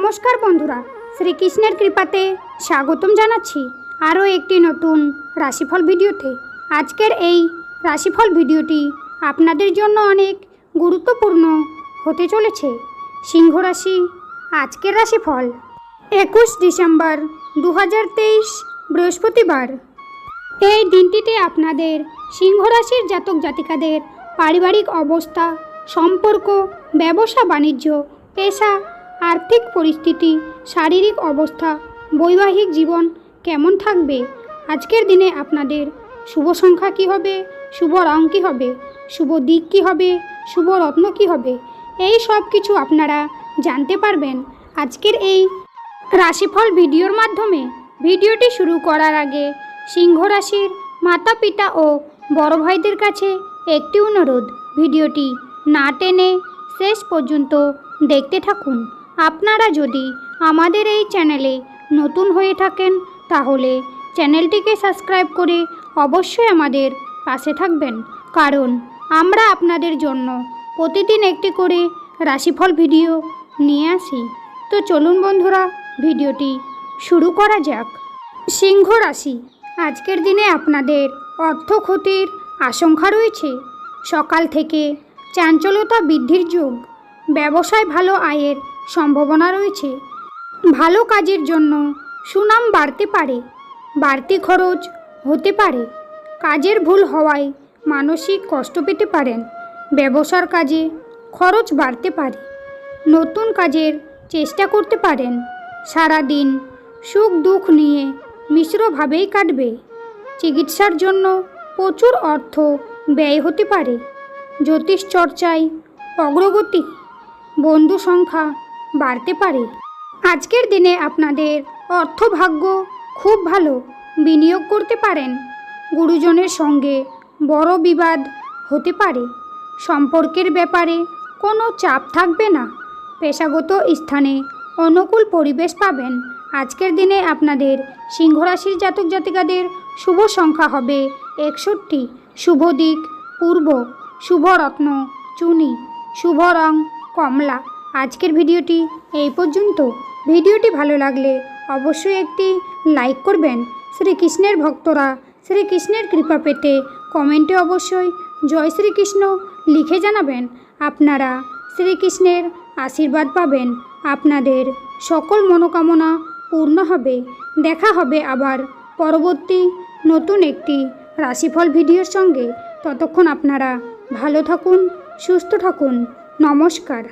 নমস্কার বন্ধুরা, শ্রীকৃষ্ণের কৃপাতে স্বাগতম জানাচ্ছি আরও একটি নতুন রাশিফল ভিডিওতে। আজকের এই রাশিফল ভিডিওটি আপনাদের জন্য অনেক গুরুত্বপূর্ণ হতে চলেছে। সিংহ রাশি, আজকের রাশিফল, একুশ ডিসেম্বর দু হাজার তেইশ, বৃহস্পতিবার। এই দিনটিতে আপনাদের সিংহ রাশির জাতক জাতিকাদের পারিবারিক অবস্থা, সম্পর্ক, ব্যবসা, বাণিজ্য, পেশা আর্থিক পরিস্থিতি, শারীরিক অবস্থা, বৈবাহিক জীবন কেমন থাকবে? আজকের দিনে আপনাদের শুভ সংখ্যা কী হবে? শুভ রং কী হবে? শুভ দিক কী হবে? শুভ রত্ন কী হবে? এই সব কিছু আপনারা জানতে পারবেন আজকের এই রাশিফল ভিডিওর মাধ্যমে। ভিডিওটি শুরু করার আগে সিংহ রাশির মাতা পিতা ও বড় ভাইদের কাছে একটি অনুরোধ, ভিডিওটি না টেনে শেষ পর্যন্ত দেখতে থাকুন। আপনারা যদি আমাদের এই চ্যানেলে নতুন হয়ে থাকেন, তাহলে চ্যানেলটিকে সাবস্ক্রাইব করে অবশ্যই আমাদের পাশে থাকবেন। কারণ আমরা আপনাদের জন্য প্রতিদিন একটি করে রাশিফল ভিডিও নিয়ে আসি। তো চলুন বন্ধুরা, ভিডিওটি শুরু করা যাক। সিংহ রাশি, আজকের দিনে আপনাদের অর্থ ক্ষতির আশঙ্কা রয়েছে। সকাল থেকে চাঞ্চলতা বৃদ্ধির যোগ, ব্যবসায় ভালো আয়ের সম্ভাবনা রয়েছে। ভালো কাজের জন্য সুনাম বাড়তে পারে, বাড়তি খরচ হতে পারে। কাজের ভুল হওয়ায় মানসিক কষ্ট পেতে পারেন, ব্যবসার কাজে খরচ বাড়তে পারে। নতুন কাজের চেষ্টা করতে পারেন সারা দিন সুখ দুঃখ নিয়ে মিশ্রভাবেই কাটবে। চিকিৎসার জন্য প্রচুর অর্থ ব্যয় হতে পারে। জ্যোতিষ চর্চায় অগ্রগতি, বন্ধু সংখ্যা বাড়তে পারে। আজকের দিনে আপনাদের অর্থভাগ্য খুব ভালো বিনিয়োগ করতে পারেন। গুরুজনের সঙ্গে বড় বিবাদ হতে পারে। সম্পর্কের ব্যাপারে কোনো চাপ থাকবে না। পেশাগত স্থানে অনুকূল পরিবেশ পাবেন। আজকের দিনে আপনাদের সিংহরাশির জাতক জাতিকাদের শুভ সংখ্যা হবে একষট্টি। শুভ দিক পূর্ব। শুভ রত্ন, চুনি। শুভ রং, কমলা। আজকের ভিডিওটি এই পর্যন্ত। ভিডিওটি ভালো লাগলে অবশ্যই একটি লাইক করবেন। শ্রীকৃষ্ণের ভক্তরা শ্রীকৃষ্ণের কৃপা পেতে কমেন্টে অবশ্যই জয় শ্রীকৃষ্ণ লিখে জানাবেন। আপনারা শ্রীকৃষ্ণের আশীর্বাদ পাবেন। আপনাদের সকল মনোকামনা পূর্ণ হবে। দেখা হবে আবার পরবর্তী নতুন একটি রাশিফল ভিডিওর সঙ্গে। ততক্ষণ আপনারা ভালো থাকুন, সুস্থ থাকুন। নমস্কার।